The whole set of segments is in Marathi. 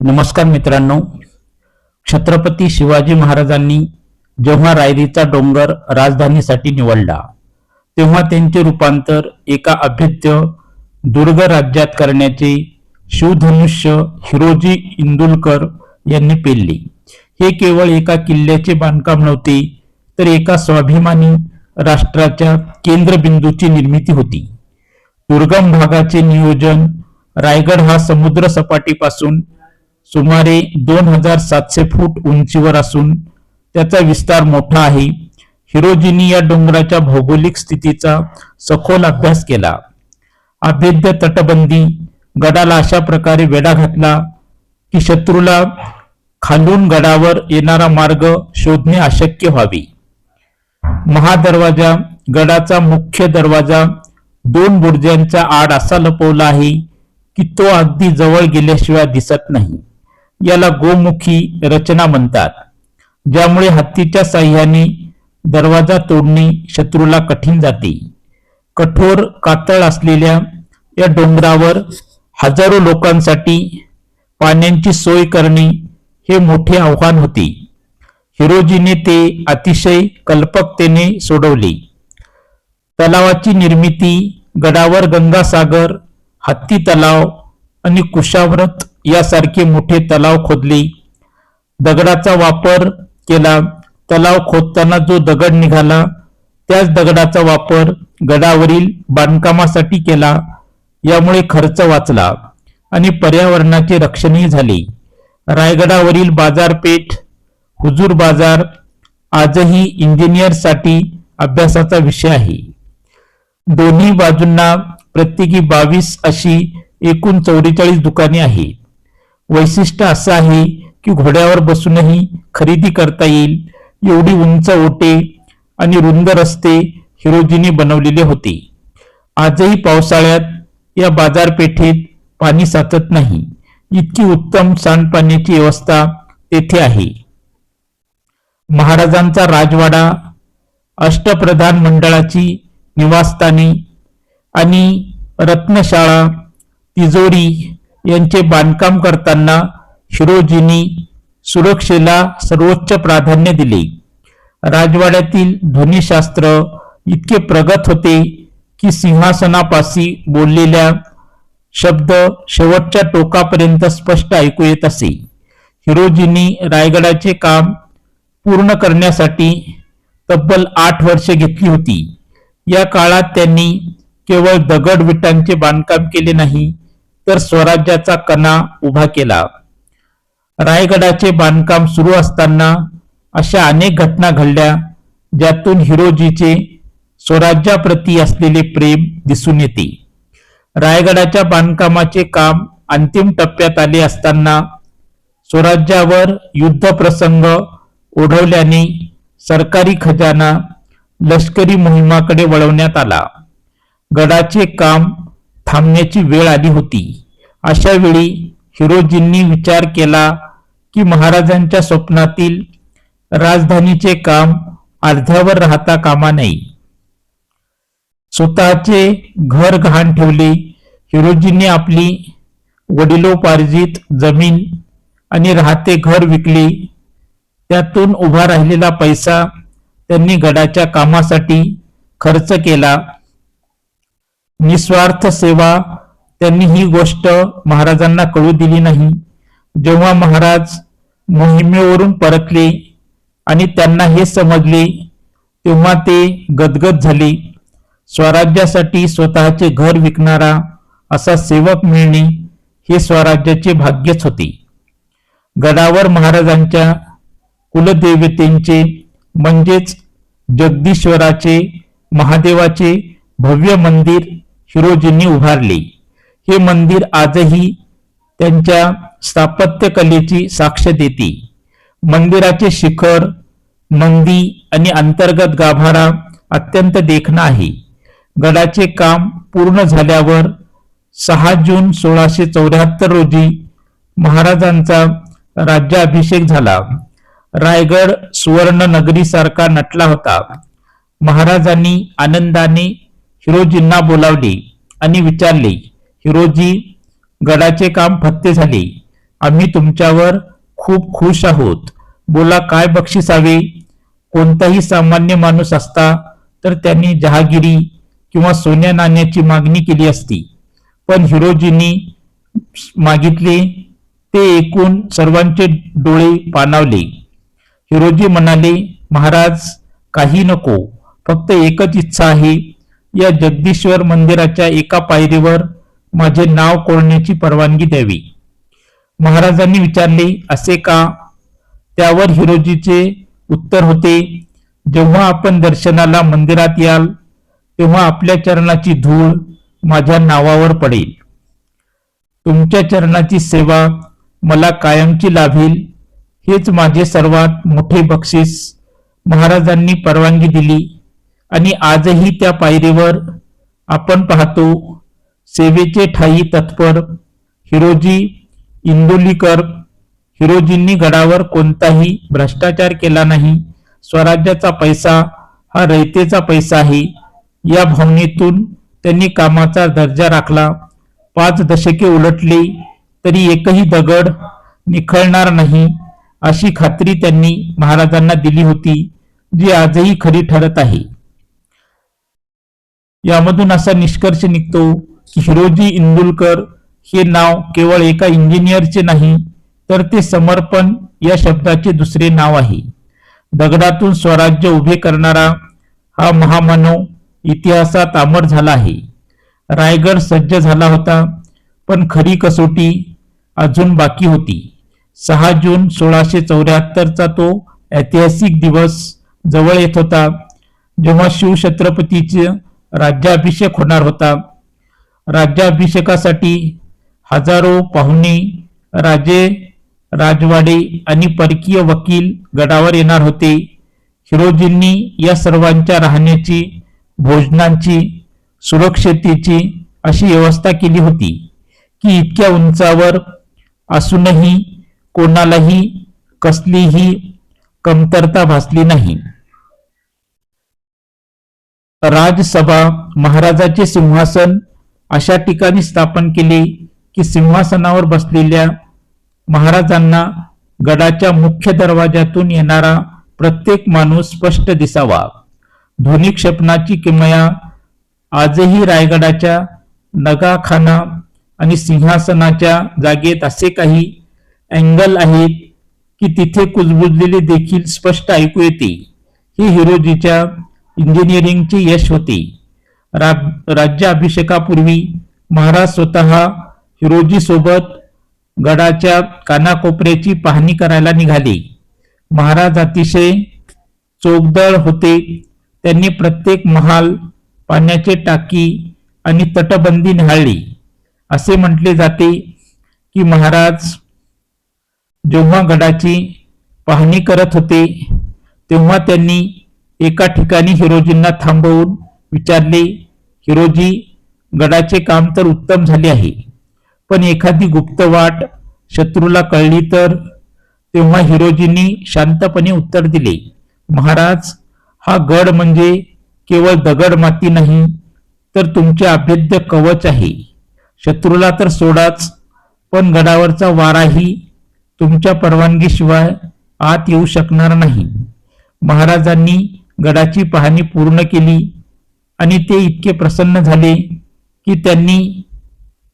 नमस्कार मित्रांनो. छत्रपती शिवाजी महाराजांनी जेव्हा रायरीचा डोंगर राजधानीसाठी निवडला तेव्हा त्यांचे रूपांतर एका अभेद्य दुर्ग राज्यात करण्याचे शिवधनुष्य हिरोजी इंदुलकर यांनी पेलले. हे केवळ एका किल्ल्याचे बांधकाम नव्हते तर एका स्वाभिमानी राष्ट्राच्या केंद्रबिंदूची निर्मिती होती. दुर्गम भागाचे नियोजन रायगड हा समुद्र सपाटीपासून सुमारे दोन हजार सातशे फूट उंचीवर असून त्याचा विस्तार मोठा आहे. हिरोजीनी या डोंगराच्या भौगोलिक स्थितीचा सखोल अभ्यास केला. अभेद्य तटबंदी गडाला अशा प्रकारे वेढा घातला की शत्रूला खालून गडावर येणारा मार्ग शोधणे अशक्य व्हावे. महादरवाजा गडाचा मुख्य दरवाजा दोन बुर्जांचा आड असा लपवला आहे की तो अगदी जवळ गेल्याशिवाय दिसत नाही. याला गोमुखी रचना म्हणतात. ज्यामुळे हत्तीच्या साह्याने दरवाजा तोडणे शत्रूला कठीण जाते. कठोर कातळ असलेल्या या डोंगरावर हजारो लोकांसाठी पाण्याची सोय करणे हे मोठे आव्हान होते. हिरोजीने ते अतिशय कल्पकतेने सोडवले. तलावाची निर्मिती गडावर गंगासागर हत्ती तलाव आणि कुशाव्रत यासारखे मोठे तलाव खोदले. दगडाचा वापर केला. तलाव खोदताना जो दगड निघाला त्याच दगडाचा वापर गडावरील बांधकामासाठी केला. यामुळे खर्च वाचला आणि पर्यावरणाचे रक्षणही झाले. रायगडावरील बाजारपेठ हुजूर बाजार आजही इंजिनियरसाठी अभ्यासाचा विषय आहे. दोन्ही बाजूंना प्रत्येकी बावीस अशी एकूण चौवेचाळीस दुकाने आहेत. वैशिष्ट्य असं आहे की घोड्यावर बसूनही खरेदी करता येईल. एवढी उंच ओटे आणि रुंद रस्ते हिरोजीने बनवलेले होते. आजही पावसाळ्यात या बाजारपेठेत पाणी साचत नाही. इतकी उत्तम सांडपाण्याची व्यवस्था तेथे आहे. महाराजांचा राजवाडा अष्टप्रधान मंडळाची निवासस्थाने आणि रत्नशाळा तिजोरी यांचे बांधकाम करताना शिरोजींनी सुरक्षेला सर्वोच्च प्राधान्य दिले. राजवाड्यातील ध्वनिशास्त्र इतके प्रगत होते की सिंहासनापाशी बोललेल्या शब्द शेवटच्या टोकापर्यंत स्पष्ट ऐकू येत असे. हिरोजींनी रायगडाचे काम पूर्ण करण्यासाठी तब्बल आठ वर्षे घेतली होती. या काळात त्यांनी केवळ दगड विटांचे बांधकाम केले नाही तर स्वराज्याचा कणा उभा केला. रायगडाचे बांधकाम सुरू असताना अशा अनेक घटना घडल्या ज्यातून हिरोजीचे स्वराज्याप्रती असलेले प्रेम दिसून येते. रायगडाच्या बांधकामाचे काम अंतिम टप्प्यात आले असताना स्वराज्यावर युद्ध प्रसंग ओढवल्याने सरकारी खजाना लष्करी मोहिमाकडे वळवण्यात आला. गडाचे काम थांबण्याची वेळ आली होती. अशा वेळी हिरोजींनी विचार केला की महाराजांच्या स्वप्नातील राजधानीचे काम अर्ध्यावर राहता कामा नये. स्वतःचे घर गहाण ठेवले. हिरोजींनी आपली वडिलोपार्जित जमीन आणि राहते घर विकले. त्यातून उभा राहिलेला पैसा त्यांनी गडाच्या कामासाठी खर्च केला. निस्वार्थ सेवा त्यांनी ही गोष्ट महाराजांना कळू दिली नाही. जेव्हा महाराज मोहिमेवरून परतले आणि त्यांना हे समजले तेव्हा ते गदगद झाले. स्वराज्यासाठी स्वतःचे घर विकणारा असा सेवक मिळणे हे स्वराज्याचे भाग्यच होते. गडावर महाराजांच्या कुलदेवतेंचे म्हणजेच जगदीश्वराचे महादेवाचे भव्य मंदिर हिरोजींनी उभारले. हे मंदिर आजही त्यांच्या स्थापत्यकलेची साक्ष देते. मंदिराचे शिखर नंदी आणि अंतर्गत गाभारा अत्यंत देखणा आहे. गडाचे काम पूर्ण झाल्यावर सहा जून सोळाशे चौऱ्याहत्तर रोजी महाराजांचा राज्याभिषेक झाला. रायगड सुवर्ण नगरीसारखा नटला होता. महाराजांनी आनंदाने हिरोजींना बोलावले आणि विचारले हिरोजी गडाचे काम फत्ते झाले. आम्ही तुमच्यावर खूप खुश आहोत. बोला काय बक्षिसावे? कोणताही सामान्य माणूस असता तर त्यांनी जहागिरी किंवा सोन्या नाण्याची मागणी केली असती. पण हिरोजींनी मागितले ते ऐकून सर्वांचे डोळे पाणावले. हिरोजी म्हणाले महाराज काही नको. फक्त एकच इच्छा आहे. या जगदीश्वर मंदिराच्या एका पायरीवर माझे नाव कोरण्याची परवानगी द्यावी. महाराजांनी विचारले असे का? त्यावर हिरोजीचे उत्तर होते जेव्हा आपण दर्शनाला मंदिरात याल तेव्हा आपल्या चरणाची धूळ माझ्या नावावर पडेल. तुमच्या चरणाची सेवा मला कायमची लाभेल हेच माझे सर्वात मोठे बक्षीस महाराजांनी परवानगी दिली. आणि आजही त्या पायरीवर आपण पाहतो सेवेचे ठाई तत्पर हिरोजी इंदुलीकर हिरोजींनी गडावर कोणताही भ्रष्टाचार केला नाही स्वराज्याचा पैसा हा रयतेचा पैसा आहे. या भावनेतून त्यांनी कामाचा दर्जा राखला. पाच दशके उलटले तरी एकही दगड निखळणार नाही अशी खात्री त्यांनी महाराजांना दिली होती जी आजही खरी ठरत आहे. यामधून असा निष्कर्ष निघतो की हिरोजी इंदुलकर हे नाव केवळ एका इंजिनियरचे नाही तर ते समर्पण या शब्दाचे दुसरे नाव आहे. दगडातून स्वराज्य उभे करणारा हा महामानव इतिहासात अमर झाला आहे. रायगड सज्ज झाला होता पण खरी कसोटी अजून बाकी होती. सहा जून सोळाशे चौऱ्याहत्तरचा तो ऐतिहासिक दिवस जवळ येत होता जेव्हा शिवछत्रपतीचे राज्याभिषेक होणार होता. राज्याभिषेकासाठी हजारो पाहुणे राजे राजवाडे आणि परकीय वकील गडावर येणार होते. हिरोजींनी या सर्वांच्या राहण्याची भोजनांची सुरक्षतेची अशी व्यवस्था केली होती की इतक्या उंचावर असूनही कोणालाही कसलीही कमतरता भासली नाही. राजसभा महाराजाचे सिंहासन अशा ठिकाणी स्थापन केले की सिंहासनावर बसलेल्या महाराजांना गडाच्या मुख्य दरवाजातून येणारा प्रत्येक माणूस स्पष्ट दिसावा. ध्वनी क्षेपणाची किमया आजही रायगडाच्या नगाखाना आणि सिंहासनाच्या जागेत असे काही अँगल आहेत की तिथे कुजबुजलेले देखील स्पष्ट ऐकू येते. ही हिरोजीच्या इंजिनिअरिंगची यश होते. रा राज्याभिषेकापूर्वी महाराज स्वतः हिरोजी सोबत गडाच्या कानाकोपऱ्याची पाहणी करायला निघाले. महाराज अतिशय चोखदळ होते. त्यांनी प्रत्येक महाल पाण्याचे टाकी आणि तटबंदी निहाळली. असे म्हटले जाते की महाराज जेव्हा गडाची पाहणी करत होते तेव्हा त्यांनी एका ठिकाणी हिरोजींना थांबवून विचारले हिरोजी गडाचे काम तर उत्तम झाले आहे पण एखादी गुप्त वाट शत्रूला कळली तर? तेव्हा हिरोजींनी शांतपणे उत्तर दिले महाराज हा गड म्हणजे केवळ दगड माती नाही तर तुमचे अभेद्य कवच आहे. शत्रूला तर सोडाच पण गडावरचा वाराही तुमच्या परवानगीशिवाय आत येऊ शकणार नाही. महाराजांनी गडाची पाहणी पूर्ण केली आणि ते इतके प्रसन्न झाले की त्यांनी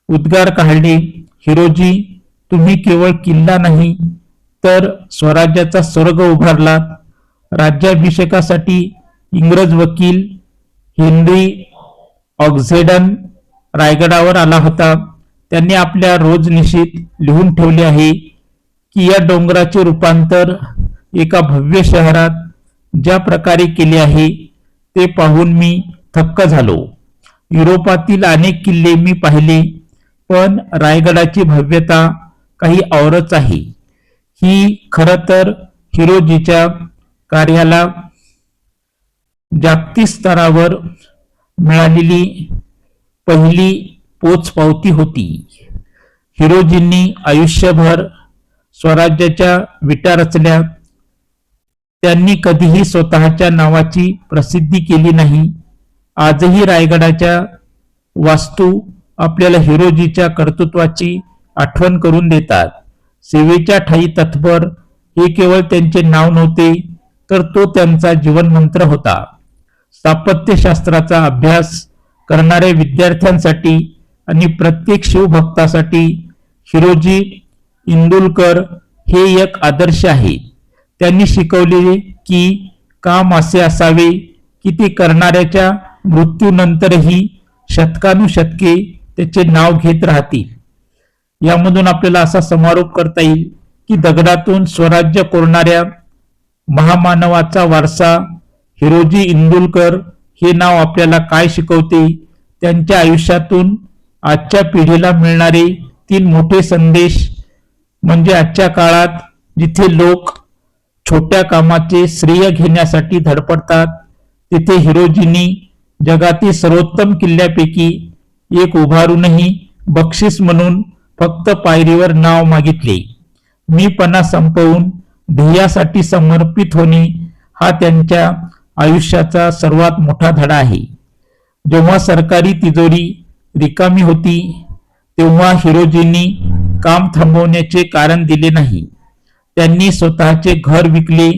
उद्गार काढले हिरोजी तुम्ही केवळ किल्ला नाही तर स्वराज्याचा स्वर्ग उभारलात. राज्याभिषेकासाठी इंग्रज वकील हेनरी ऑक्झेडन रायगडावर आला होता. त्यांनी आपल्या रोजनिशीत लिहून ठेवले आहे की या डोंगराचे रूपांतर एका भव्य शहरात ज्या प्रकारे केले आहे ते पाहून मी थक्क झालो. युरोपातील अनेक किल्ले मी पाहिले पण रायगडाची भव्यता काही औरच आहे. ही खर तर हिरोजीच्या कार्याला जागतिक स्तरावर मिळालेली पहिली पोचपावती होती. हिरोजींनी आयुष्यभर स्वराज्याच्या विटा रचल्या त्यांनी कधीही स्वतःच्या नावाची प्रसिद्धी केली नाही. आजही रायगडाच्या वास्तू आपल्याला हिरोजीच्या कर्तृत्वाची आठवण करून देतात. सेवेच्या ठाई तत्पर हे केवळ त्यांचे नाव नव्हते तर तो त्यांचा जीवनमंत्र होता. स्थापत्यशास्त्राचा अभ्यास करणाऱ्या विद्यार्थ्यांसाठी आणि प्रत्येक शिवभक्तासाठी हिरोजी इंदुलकर हे एक आदर्श आहे. त्यांनी शिकवले की काम असे असावे की ते करणाऱ्याच्या मृत्यूनंतरही शतकानुशतके त्याचे नाव घेत राहतील. यामधून आपल्याला असा समारोप करता येईल की दगडातून स्वराज्य कोरणाऱ्या महामानवाचा वारसा हिरोजी इंदुलकर हे नाव आपल्याला काय शिकवते? त्यांच्या आयुष्यातून आजच्या पिढीला मिळणारे तीन मोठे संदेश म्हणजे आजच्या काळात जिथे लोक छोट्या कामाचे श्रेय घेण्यासाठी धडपडतात. तिथे हिरोजींनी जगातील सर्वोत्तम किल्ल्यापैकी एक उभारूनही बक्षीस म्हणून फक्त पायरीवर नाव मागितले. मीपणा संपवून ध्येयासाठी समर्पित होणे हा त्यांच्या आयुष्याचा सर्वात मोठा धडा आहे. जेव्हा सरकारी तिजोरी रिकामी होती तेव्हा हिरोजींनी काम थांबवण्याचे कारण दिले नाही. त्यांनी स्वतःचे घर विकले.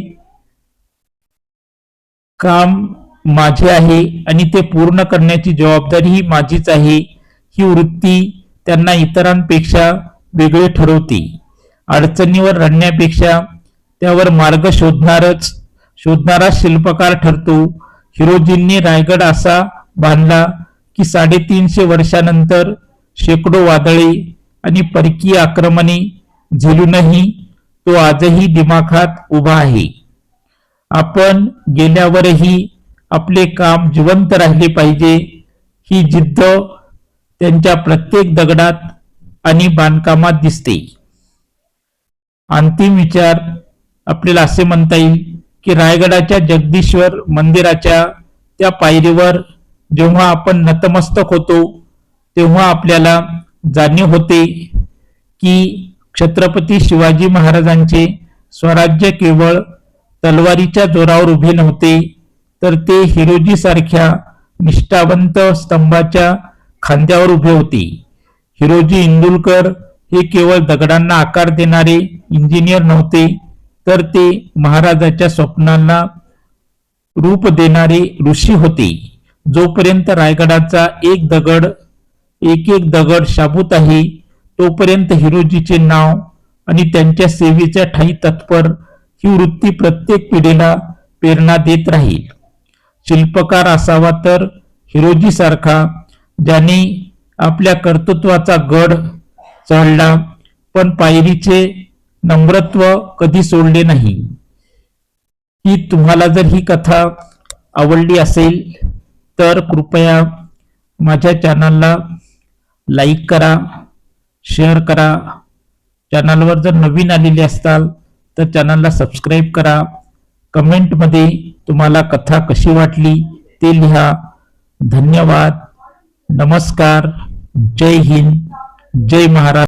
काम माझे आहे आणि ते पूर्ण करण्याची जबाबदारी ही माझीच आहे. ही वृत्ती त्यांना इतरांपेक्षा वेगळे ठरवते. अडचणीवर रडण्यापेक्षा त्यावर मार्ग शोधणारच शोधणारा शिल्पकार ठरतो. हिरोजींनी रायगड असा बांधला की साडेतीनशे वर्षानंतर शेकडो वादळे आणि परकीय आक्रमणे झेलूनही तो आजही दिमाखात उभा आहे. आपण गेल्यावरही आपले काम जिवंत राहिले पाहिजे ही जिद्द त्यांच्या प्रत्येक दगडात आणि बांधकामात दिसते. अंतिम विचार आपल्याला असे म्हणता येईल की रायगडाच्या जगदीश्वर मंदिराच्या त्या पायरीवर जेव्हा आपण नतमस्तक होतो तेव्हा आपल्याला जाणीव होते की छत्रपती शिवाजी महाराजांचे स्वराज्य केवळ तलवारीच्या जोरावर उभे नव्हते तर ते हिरोजी सारख्या निष्ठावंत स्तंभाच्या खांद्यावर उभे होते. हिरोजी इंदुलकर हे केवळ दगडांना आकार देणारे इंजिनियर नव्हते तर ते महाराजाच्या स्वप्नांना रूप देणारे ऋषी होते. जोपर्यंत रायगडाचा एक दगड एक एक दगड शाबूत आहे तोपर्यंत हिरोजीचे नाव आणि त्यांच्या सेवेच्या ठाई तत्पर ही वृत्ती प्रत्येक पिढीला प्रेरणा देत राहील. शिल्पकार असावा तर हिरोजी सारखा ज्याने आपल्या कर्तृत्वाचा गड चढला पण पायरीचे नम्रत्व कधी सोडले नाही. ही तुम्हाला जर ही कथा आवडली असेल तर कृपया माझ्या चॅनलला लाईक करा. शेअर करा. चॅनलवर जर नवीन आलेले असताल तर चॅनलला सबस्क्राईब करा. कमेंटमध्ये तुम्हाला कथा कशी वाटली ते लिहा. धन्यवाद. नमस्कार. जय हिंद. जय महाराज